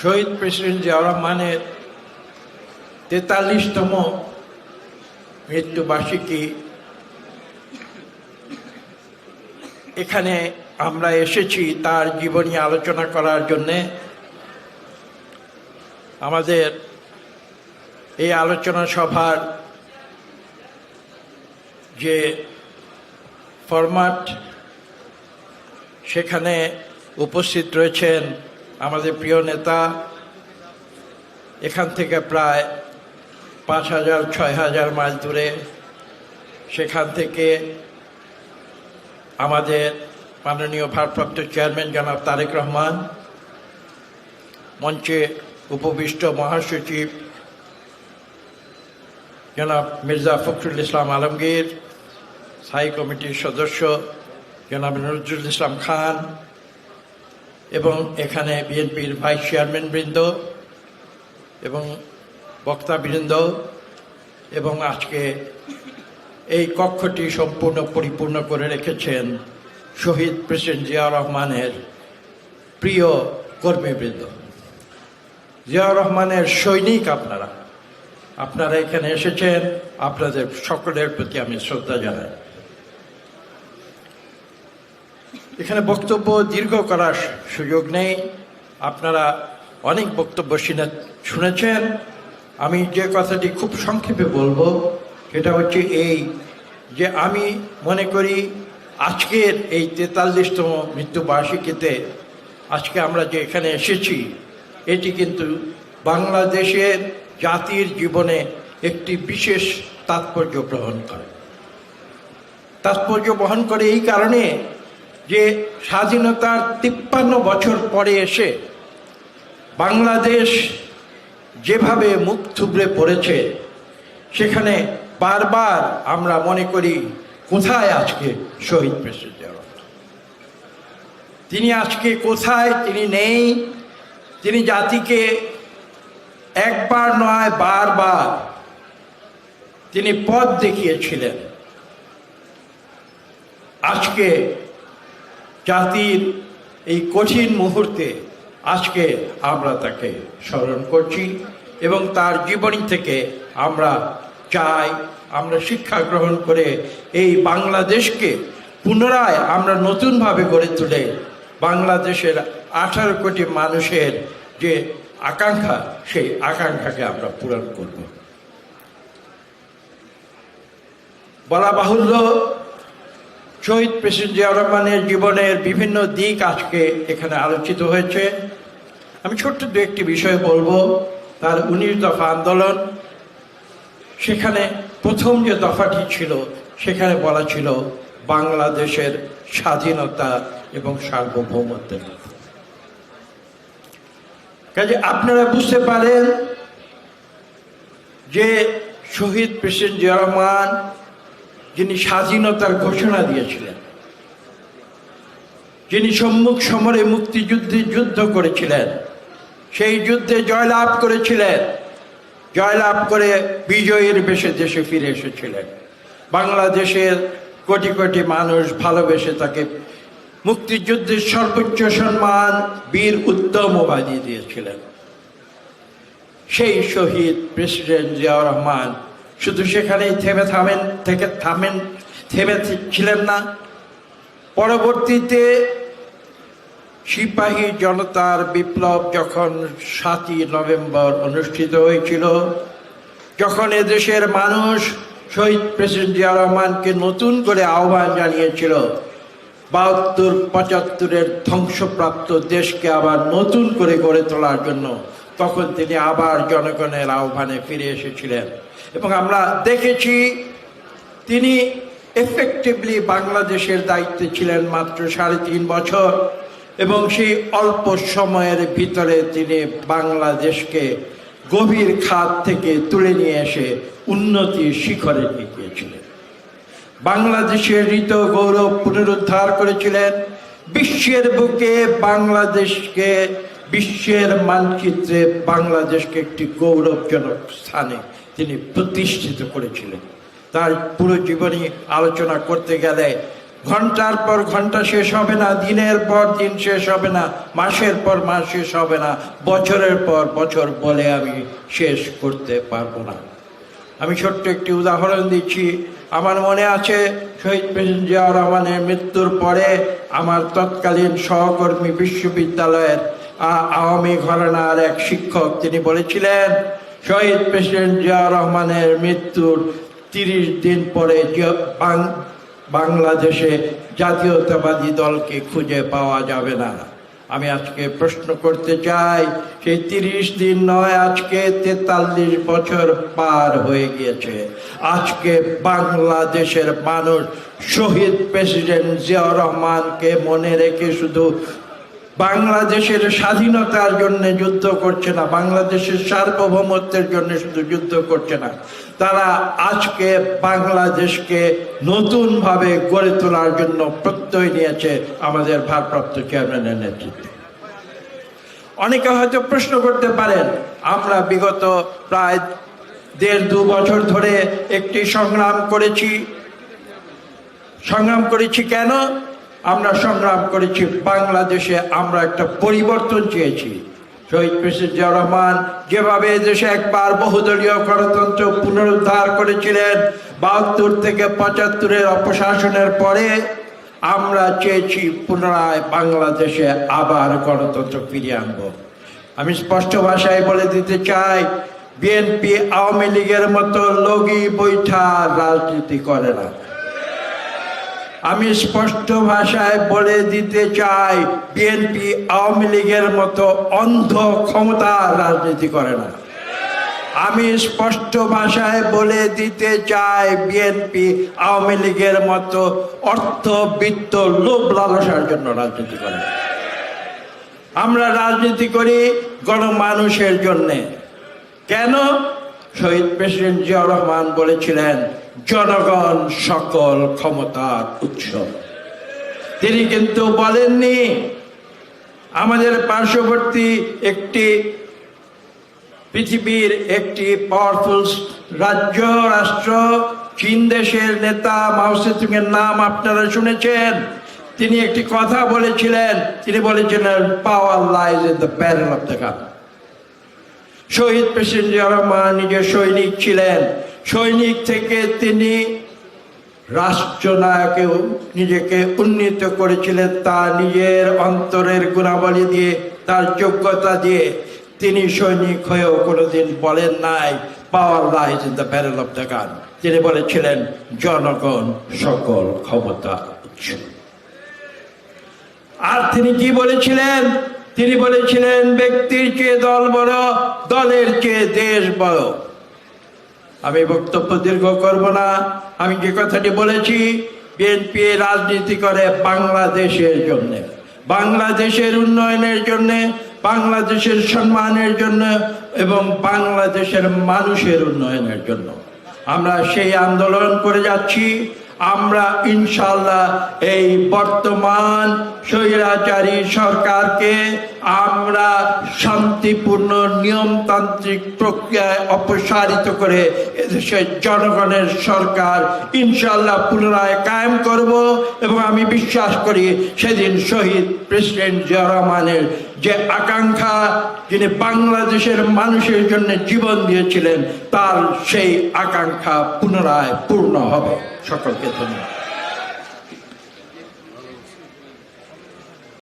শহীদ president Zia রহমানের তেতাল্লিশতম মৃত্যুবার্ষিকী। এখানে আমরা এসেছি তার জীবনী আলোচনা করার জন্যে। আমাদের এই আলোচনা সভার যে ফরম্যাট সেখানে উপস্থিত রয়েছেন আমাদের প্রিয় নেতা, এখান থেকে প্রায় পাঁচ হাজার, ছয় হাজার মাইল দূরে, সেখান থেকে আমাদের মাননীয় ভারপ্রাপ্ত চেয়ারম্যান জনাব তারেক রহমান, মঞ্চে উপবিষ্ট মহাসচিব জনাব মির্জা ফখরুল ইসলাম আলমগীর, স্থায়ী কমিটির সদস্য জনাব নজরুল ইসলাম খান এবং এখানে বিএনপির ভাইস চেয়ারম্যান বৃন্দ এবং বক্তাবৃন্দ এবং আজকে এই কক্ষটি সম্পূর্ণ পরিপূর্ণ করে রেখেছেন শহীদ প্রেসিডেন্ট জিয়া রহমানের প্রিয় কর্মীবৃন্দ। জিয়া রহমানের সৈনিক আপনারা। আপনারা এখানে এসেছেন, আপনাদের সকলের প্রতি আমি শ্রদ্ধা জানাই। এখানে বক্তব্য দীর্ঘ করার সুযোগ নেই। আপনারা অনেক বক্তব্য শুনেছেন। আমি যে কথাটি খুব সংক্ষেপে বলব, সেটা হচ্ছে এই যে আমি মনে করি আজকের এই তেতাল্লিশতম মৃত্যুবার্ষিকীতে আজকে আমরা যে এখানে এসেছি, এটি কিন্তু বাংলাদেশের জাতির জীবনে একটি বিশেষ তাৎপর্য গ্রহণ করে। তাৎপর্য বহন করে এই কারণে যে স্বাধীনতার তিপ্পান্ন বছর পরে এসে বাংলাদেশ যেভাবে মুখ থুবড়ে পড়েছে, সেখানে বারবার আমরা মনে করি, কোথায় আজকে শহীদ প্রেসিডেন্ট তিনি আজকে কোথায়? তিনি নেই। তিনি জাতিকে একবার নয়, বারবার তিনি পথ দেখিয়েছিলেন। আজকে জাতির এই কঠিন মুহূর্তে আজকে আমরা তাকে স্মরণ করছি এবং তার জীবনী থেকে আমরা চাই, আমরা শিক্ষা গ্রহণ করে এই বাংলাদেশকে পুনরায় আমরা নতুনভাবে গড়ে তুলে বাংলাদেশের আঠারো কোটি মানুষের যে আকাঙ্ক্ষা, সেই আকাঙ্ক্ষাকে আমরা পূরণ করব। বলা বাহুল্য শহীদ প্রেসিডেন্ট জিয়া রহমানের জীবনের বিভিন্ন দিক আজকে এখানে আলোচিত হয়েছে আমি ছোট্ট দু একটি বিষয় বলব তার উনিশ দফা আন্দোলন, সেখানে প্রথম যে দফাটি ছিল, সেখানে বলা ছিল বাংলাদেশের স্বাধীনতা এবং সার্বভৌমত্বের। কাজে আপনারা বুঝতে পারেন যে শহীদ প্রেসিডেন্ট জিয়া রহমান যিনি স্বাধীনতার ঘোষণা দিয়েছিলেন, যিনি সম্মুখ সমরে মুক্তিযুদ্ধে যুদ্ধ করেছিলেন, সেই যুদ্ধে জয়লাভ করেছিলেন, জয়লাভ করে বিজয়ের বেশে দেশে ফিরে এসেছিলেন। বাংলাদেশের কোটি কোটি মানুষ ভালোবেসে তাকে মুক্তিযুদ্ধের সর্বোচ্চ সম্মান বীর উত্তম উপাধি দিয়েছিলেন। সেই শহীদ প্রেসিডেন্ট জিয়াউর রহমান শুধু সেখানেই থেমে থামেন, থেকে থামেন, থেমে ছিলেন না। পরবর্তীতে সিপাহী জনতার বিপ্লব যখন সাতই নভেম্বর অনুষ্ঠিত হয়েছিল, যখন এদেশের মানুষ শহীদ প্রেসিডেন্ট জিয়া রহমানকে নতুন করে আহ্বান জানিয়েছিল, বাহাত্তর, পঁচাত্তরের ধ্বংসপ্রাপ্ত দেশকে আবার নতুন করে গড়ে তোলার জন্য। তখন তিনি আবার জনগণের আহ্বানে ফিরে এসেছিলেন। এবং আমরা দেখেছি তিনি এফেক্টিভলি বাংলাদেশের দায়িত্বে ছিলেন মাত্র সাড়ে তিন বছর এবং সেই অল্প সময়ের ভিতরে তিনি বাংলাদেশকে গভীর খাত থেকে তুলে নিয়ে এসে উন্নতির শিখরে গিয়েছিলেন বাংলাদেশের ঋত গৌরব পুনরুদ্ধার করেছিলেন। বিশ্বের বুকে বাংলাদেশকে বিশ্বের মানচিত্রে বাংলাদেশকে একটি গৌরবজনক স্থানে তিনি প্রতিষ্ঠিত করেছিলেন। তার পুরো জীবনী আলোচনা করতে গেলে ঘণ্টার পর ঘণ্টা শেষ হবে না, দিনের পর দিন শেষ হবে না, মাসের পর মাস শেষ হবে না, বছরের পর বছর বলে আমি শেষ করতে পারব না। আমি ছোট্ট একটি উদাহরণ দিচ্ছি। আমার মনে আছে শহীদ প্রেসিডেন্ট জিয়াউর রহমানের মৃত্যুর পরে আমার তৎকালীন সহকর্মী বিশ্ববিদ্যালয়ের আওয়ামী ঘরানার এক শিক্ষক তিনি বলেছিলেন, শহীদ প্রেসিডেন্ট জিয়াউর রহমানের মৃত্যুর তিরিশ দিন পরে বাংলাদেশে জাতীয়তাবাদী দলকে খুঁজে পাওয়া যাবে না। আমি আজকে প্রশ্ন করতে চাই, সেই তিরিশ দিন নয়, আজকে তেতাল্লিশ বছর পার হয়ে গিয়েছে। আজকে বাংলাদেশের মানুষ শহীদ প্রেসিডেন্ট জিয়াউর রহমানকে মনে রেখে শুধু বাংলাদেশের স্বাধীনতার জন্য যুদ্ধ করছে না, বাংলাদেশের সার্বভৌমত্বের জন্য শুধু যুদ্ধ করছে না। তারা আজকে বাংলাদেশকে নতুনভাবে গড়ে তোলার জন্য প্রত্যয় নিয়েছে আমাদের ভারপ্রাপ্ত চেয়ারম্যানের নেতৃত্বে। অনেকে হয়তো প্রশ্ন করতে পারেন, আমরা বিগত প্রায় দেড় দু বছর ধরে একটি সংগ্রাম করেছি। সংগ্রাম করেছি কেন? আমরা সংগ্রাম করেছি, বাংলাদেশে আমরা একটা পরিবর্তন চেয়েছি। শহীদ জিয়াউর রহমান যেভাবে দেশে একবার বহুদলীয় গণতন্ত্র পুনরুদ্ধার করেছিলেন, বাহাত্তর থেকে পঁচাত্তরের অপশাসনের পরে আমরা চেয়েছি পুনরায় বাংলাদেশে আবার গণতন্ত্র ফিরিয়ে আনব। আমি স্পষ্ট ভাষায় বলে দিতে চাই, বিএনপি আওয়ামী লীগের মতো লগি বৈঠা রাজনীতি করে না। আমি স্পষ্ট ভাষায় বলে দিতে চাই, বিএনপি আওয়ামী লীগের মতো অন্ধ ক্ষমতা রাজনীতি করে না। আমি স্পষ্ট ভাষায় বলে দিতে চাই, বিএনপি আওয়ামী লীগের মতো অর্থ বিত্ত লোভ লালসার জন্য রাজনীতি করে। আমরা রাজনীতি করি গণমানুষের জন্যে। কেন? শহীদ প্রেসিডেন্ট জিয়াউর রহমান বলেছিলেন জনগণ সকল ক্ষমতার উৎস। তিনি কিন্তু বলেননি, আমাদের পার্শ্ববর্তী একটি পৃথিবীর একটি পাওয়ারফুল রাজ্য, রাষ্ট্র, চীন দেশের নেতা মাও সেতুং এর নাম আপনারা শুনেছেন। তিনি একটি কথা বলেছিলেন, তিনি বলেছিলেন power lies in the barrel of the gun Shahid president Rahman নিজে সৈনিক ছিলেন। সৈনিক থেকে তিনি রাষ্ট্রনায়কে নিজেকে উন্নীত করেছিলেন। তা নিজের অন্তরের গুণাবলী দিয়ে, তার যোগ্যতা দিয়ে তিনি সৈনিক হয়েও কোনোদিন বলেন নাই। Power lies in the barrel of the gun. তিনি বলেছিলেন, জনগণ সকল ক্ষমতা আর তিনি কি বলেছিলেন? তিনি বলেছিলেন, ব্যক্তির চেয়ে দল বড়, দলের চেয়ে দেশ বড়। আমি বক্তব্য দীর্ঘ করব না। আমি যে কথাটি বলেছি বিএনপি রাজনীতি করে বাংলাদেশের জন্য। বাংলাদেশের উন্নয়নের জন্য, বাংলাদেশের সম্মানের জন্য এবং বাংলাদেশের মানুষের উন্নয়নের জন্য। আমরা সেই আন্দোলন করে যাচ্ছি। আমরা ইনশাল্লাহ এই বর্তমান স্বৈরাচারী সরকারকে আমরা শান্তিপূর্ণ নিয়মতান্ত্রিক প্রক্রিয়ায় অপসারিত করে এদেশের জনগণের সরকার ইনশাল্লাহ পুনরায় কায়েম করব এবং আমি বিশ্বাস করি সেদিন শহীদ প্রেসিডেন্ট জিয়া রহমানের যে আকাঙ্ক্ষা, যিনি বাংলাদেশের মানুষের জন্য জীবন দিয়েছিলেন, তার সেই আকাঙ্ক্ষা পুনরায় পূর্ণ হবে। সকলকে ধন্যবাদ।